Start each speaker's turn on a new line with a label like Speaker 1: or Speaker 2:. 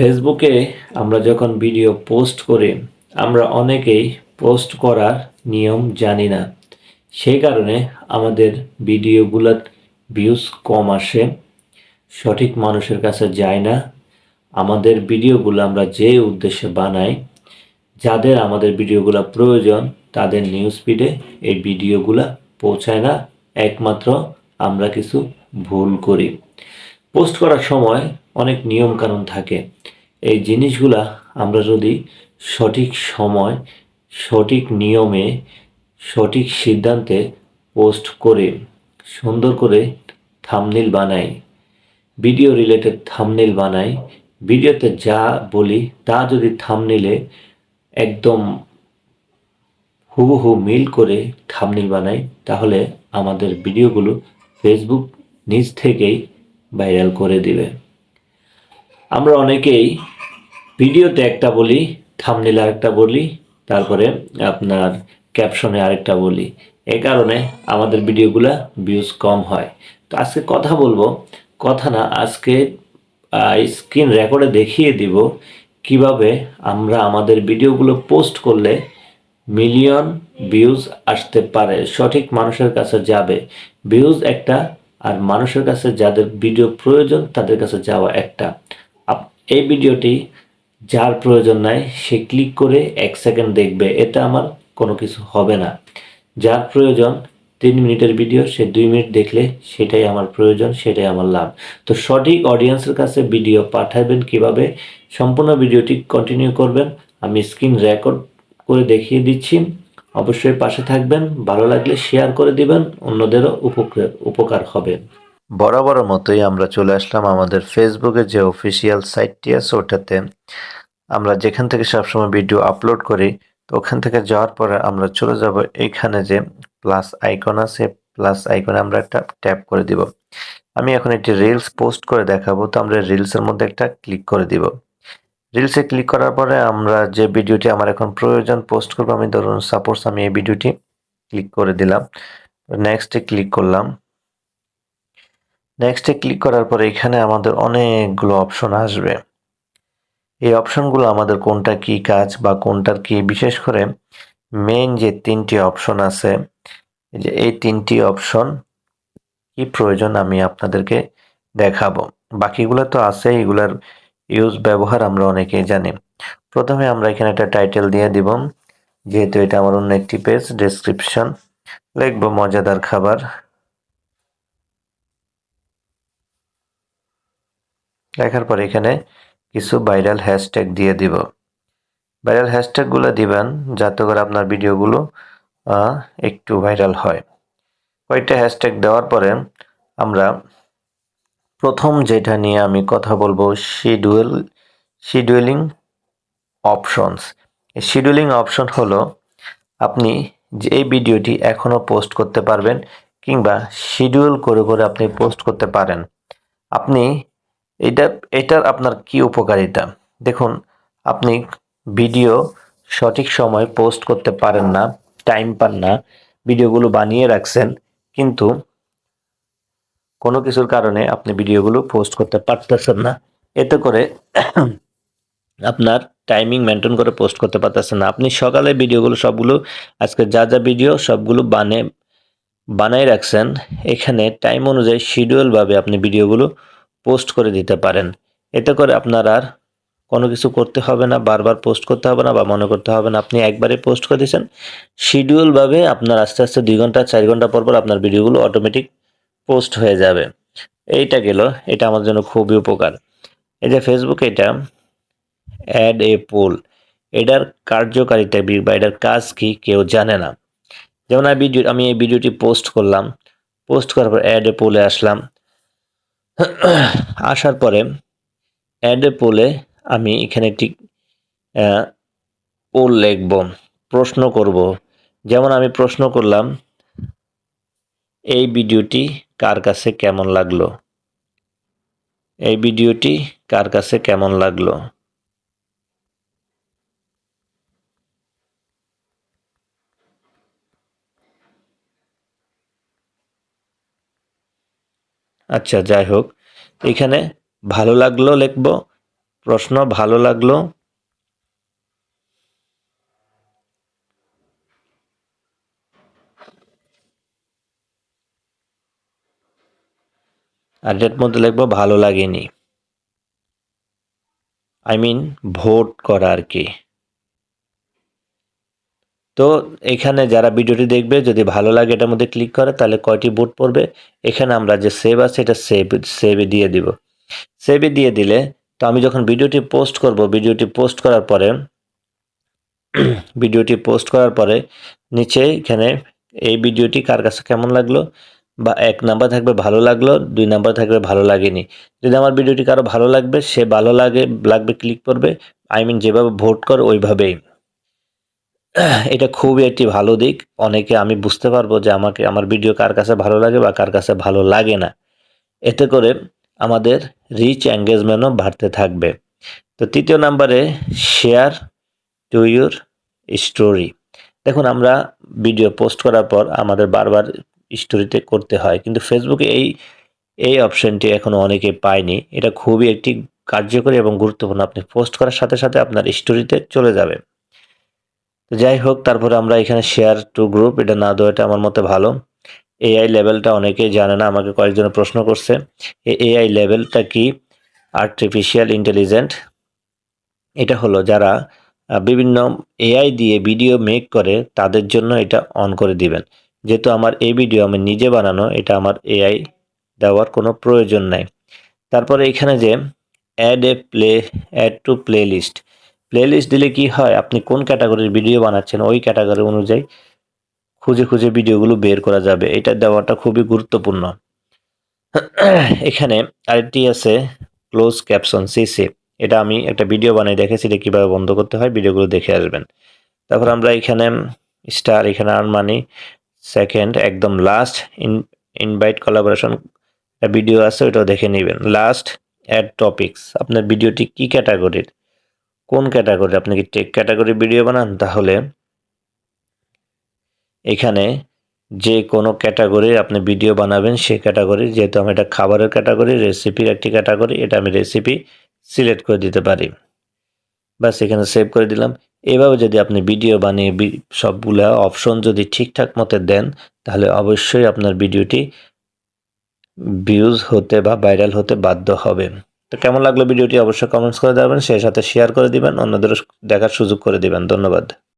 Speaker 1: ফেসবুকে আমরা যখন ভিডিও পোস্ট করি, আমরা অনেকেই পোস্ট করার নিয়ম জানি না। সেই কারণে আমাদের ভিডিওগুলোর ভিউজ কম আসে, সঠিক মানুষের কাছে যায় না। আমাদের ভিডিওগুলো আমরা যে উদ্দেশ্যে বানাই, যাদের আমাদের ভিডিওগুলো প্রয়োজন, তাদের নিউজ ফিডে এই ভিডিওগুলো পৌঁছায় না। একমাত্র আমরা কিছু ভুল করি। পোস্ট করার সময় অনেক নিয়ম কানুন থাকে। এই জিনিসগুলা আমরা যদি সঠিক সময়, সঠিক নিয়মে, সঠিক সিদ্ধান্তে পোস্ট করে, সুন্দর করে থামনিল বানাই ভিডিও রিলেটেড থামনেল বানাই ভিডিওতে যা বলি তা যদি থামনেলে একদম হুবহু মিল করে থামনেল বানাই, তাহলে আমাদের ভিডিওগুলো ফেসবুক নিজ থেকেই ভাইরাল করে দিবে। আমরা অনেকেই ভিডিওতে একটা বলি থামনেল আরেকটা বলি, তারপরে আপনার ক্যাপশনে আরেকটা বলি। এই কারণে আমাদের ভিডিওগুলা ভিউজ কম হয়। তো আজকে কথা বলব, কথা না, আজকে স্ক্রিন রেকর্ডে দেখিয়ে দিব কীভাবে আমরা আমাদের ভিডিওগুলো পোস্ট করলে মিলিয়ন ভিউজ আসতে পারে। সঠিক মানুষের কাছে যাবে। ভিউজ একটা আর মানুষের কাছে যাদের ভিডিও প্রয়োজন তাদের কাছে যাওয়া একটা। এই ভিডিওটি যার প্রয়োজন নাই, সে ক্লিক করে এক সেকেন্ড দেখবে। এতে আমার কোনো কিছু হবে না। যার প্রয়োজন, তিন মিনিটের ভিডিও, সে দুই মিনিট দেখলে সেটাই আমার প্রয়োজন, সেটাই আমার লাভ। তো সঠিক অডিয়েন্সের কাছে ভিডিও পাঠাবেন কীভাবে? সম্পূর্ণ ভিডিওটি কন্টিনিউ করবেন। আমি স্ক্রিন রেকর্ড করে দেখিয়ে দিচ্ছি। অবশ্যই পাশে থাকবেন। ভালো লাগলে শেয়ার করে দিবেন। অন্যদেরও উপকার হবে। বরাবর মতোই আমরা চলে আসলাম আমাদের ফেসবুকের যে অফিসিয়াল সাইটটি আছে ওটাতে। আমরা যেখান থেকে সবসময় ভিডিও আপলোড করি, তো ওখান থেকে যাওয়ার পরে আমরা চলে যাব এইখানে যে প্লাস আইকন আছে। প্লাস আইকনে আমরা একটা ট্যাপ করে দিব। আমি এখন একটি রিলস পোস্ট করে দেখাবো, তো আমরা রিলসের মধ্যে একটা ক্লিক করে দিব। রিলসে ক্লিক করার পরে আমরা যে ভিডিওটি আমার এখন প্রয়োজন পোস্ট করব, আমি ধরুন সাপোজ আমি এই ভিডিওটি ক্লিক করে দিলাম। নেক্সটে ক্লিক করলাম। নেক্সটে ক্লিক করার পরে এখানে আমাদের অনেকগুলো অপশন আসবে। এই অপশনগুলো আমাদের কোনটা কি কাজ বা কোনটার কি, বিশেষ করে মেইন যে তিনটি অপশন আছে যে এই তিনটি অপশন কি প্রয়োজন আমি আপনাদেরকে দেখাবো। বাকিগুলো তো আছে, এগুলার ইউজ ব্যবহার আমরা অনেকেই জানি। প্রথমে আমরা এখানে একটা টাইটেল দিয়ে দিব, যেহেতু এটা আমার অন্য একটি পেজ ডেসক্রিপশন লিখব মজাদার খাবার। লেখার পর এখানে কিছু ভাইরাল হ্যাশট্যাগ দিয়ে দিব। ভাইরাল হ্যাশট্যাগুলো দিবেন যাতে করে আপনার ভিডিওগুলো একটু ভাইরাল হয়। কয়েকটা হ্যাশট্যাগ দেওয়ার পরে আমরা প্রথম যেটা নিয়ে আমি কথা বলব schedule scheduling options scheduling option হলো আপনি যে এই ভিডিওটি এখনও পোস্ট করতে পারবেন কিংবা শিডিউল করে করে আপনি পোস্ট করতে পারেন। আপনি এটা, এটার আপনার কি উপকারিতা দেখুন, আপনি ভিডিও সঠিক সময় পোস্ট করতে পারেন না, টাইম পান না, ভিডিওগুলো বানিয়ে রাখছেন, কিন্তু কোনো কিছুর কারণে আপনি ভিডিওগুলো পোস্ট করতে পারতেছেন না। এতে করে আপনার টাইমিং মেনটেন করে পোস্ট করতে পারতেছেন না। আপনি সকালে ভিডিওগুলো সবগুলো, আজকে যা যা ভিডিও সবগুলো বানে, বানাই রাখছেন, এখানে টাইম অনুযায়ী শিডিউলভাবে আপনি ভিডিওগুলো পোস্ট করে দিতে পারেন। এতে করে আপনার আর কোনো কিছু করতে হবে না, বারবার পোস্ট করতে হবে না বা মনে করতে হবে না। আপনি একবারে পোস্ট করে দিয়েছেন, শিডিউলভাবে আপনার আস্তে আস্তে দুই ঘণ্টা, চার ঘণ্টা পর পর আপনার ভিডিওগুলো অটোমেটিক পোস্ট হয়ে যাবে। এইটা গেল, এটা আমার জন্য খুবই উপকার। এই যে ফেসবুক এটা অ্যাড এ পোল এটার কার্যকারিতা বা এটার কাজ কি কেউ জানে না। যেমন আমি ভিডিও, আমি এই ভিডিওটি পোস্ট করলাম। পোস্ট করার পর অ্যাড এ পোলে আসলাম। আসার পরে অ্যাড পোলে আমি এখানে একটি পোল লিখব, প্রশ্ন করব। যেমন আমি প্রশ্ন করলাম, এই ভিডিওটি কার কাছে কেমন লাগল? এই ভিডিওটি কার কাছে কেমন লাগল? আচ্ছা যাই হোক। এখানে ভালো লাগল লিখব, প্রশ্ন ভালো লাগল। আর এটার মধ্যে লিখব, ভালো লাগেনি। আই মিন ভোট করা আর কি। তো এখানে যারা ভিডিওটি দেখবে, যদি ভালো লাগে এটার মধ্যে ক্লিক করে, তাহলে কয়টি ভোট পড়বে? এখানে আমরা যে সেভ আছে, এটা সেভ সেভে দিয়ে দিব। সেভে দিয়ে দিলে, তো আমি যখন ভিডিওটি পোস্ট করব, ভিডিওটি পোস্ট করার পরে, ভিডিওটি পোস্ট করার পরে নিচে এখানে এই ভিডিওটি কার কাছে কেমন লাগল? বা এক নাম্বার থাকবে ভালো লাগল, দুই নাম্বার থাকবে ভালো লাগেনি। যদি আমার ভিডিওটি কারও ভালো লাগবে, সে ভালো লাগে, লাগবে, ক্লিক করবে। আই মিন যেভাবে ভোট কর, ওইভাবেই। এটা খুবই একটি ভালো দিক। অনেকে আমি বুঝতে পারব যে আমাকে, আমার ভিডিও কার কাছে ভালো লাগে বা কার কাছে ভালো লাগে না। এতে করে আমাদের রিচ এঙ্গেজমেন্টও বাড়তে থাকবে। তো তৃতীয় নাম্বারে শেয়ার টু ইউর স্টোরি দেখুন, আমরা ভিডিও পোস্ট করার পর আমাদের বারবার স্টোরিতে করতে হয়। কিন্তু ফেসবুকে এই এই অপশনটি এখনও অনেকে পায়নি। এটা খুবই একটি কার্যকরী এবং গুরুত্বপূর্ণ। আপনি পোস্ট করার সাথে সাথে আপনার স্টোরিতে চলে যাবে। যাই হোক তারপরে আমরা এখানে শেয়ার টু গ্রুপ এটা না দেওয়াটা আমার মতে ভালো। এআই লেভেলটা অনেকেই জানে না, আমাকে কয়েকজন প্রশ্ন করছে। এআই লেভেলটা কি? আর্টিফিশিয়াল ইন্টেলিজেন্ট এটা হলো যারা বিভিন্ন এআই দিয়ে ভিডিও মেক করে, তাদের জন্য এটা অন করে দিবেন। যেহেতু আমার এই ভিডিও আমি নিজে বানানো, এটা আমার এআই দেওয়ার কোনো প্রয়োজন নাই। তারপরে এখানে যে add a play add to playlist playlist দিলে কি হয়? আপনি কোন ক্যাটাগরির ভিডিও বানাচ্ছেন? ওই ক্যাটাগরি অনুযায়ী খুঁজে খুঁজে ভিডিওগুলো বের করা যাবে। এটা দেওয়াটা খুবই গুরুত্বপূর্ণ। এখানে আরেকটি আছে ক্লোজ ক্যাপশন সিসি এটা আমি একটা ভিডিও বানিয়ে দেখেছি এটা কীভাবে বন্ধ করতে হয় ভিডিওগুলো দেখে আসবেন। তারপর আমরা এখানে স্টার এখানে আর্ন মানি সেকেন্ড একদম last in invite collaboration video আছে ওটাও দেখে নেবেন। লাস্ট অ্যাড টপিকস আপনার ভিডিওটি কি ক্যাটাগরির কোন ক্যাটাগরি? আপনি কি টেক ক্যাটাগরি ভিডিও বানান? তাহলে এখানে যে কোনো ক্যাটাগরির আপনি ভিডিও বানাবেন সেই ক্যাটাগরি, যেহেতু আমি এটা খাবারের ক্যাটাগরি, রেসিপির একটি ক্যাটাগরি, এটা আমি রেসিপি সিলেক্ট করে দিতে পারি। বাস এখানে সেভ করে দিলাম। এভাবে যদি আপনি ভিডিও বানিয়ে সবগুলা অপশন যদি ঠিকঠাক মতো দেন, তাহলে অবশ্যই আপনার ভিডিওটি ভিউজ হতে বা ভাইরাল হতে বাধ্য হবে। তো কেমন লাগল ভিডিওটি অবশ্যই কমেন্টস করে দেবেন সেই সাথে শেয়ার করে দিবেন, অন্যদেরও দেখার সুযোগ করে দিবেন। ধন্যবাদ।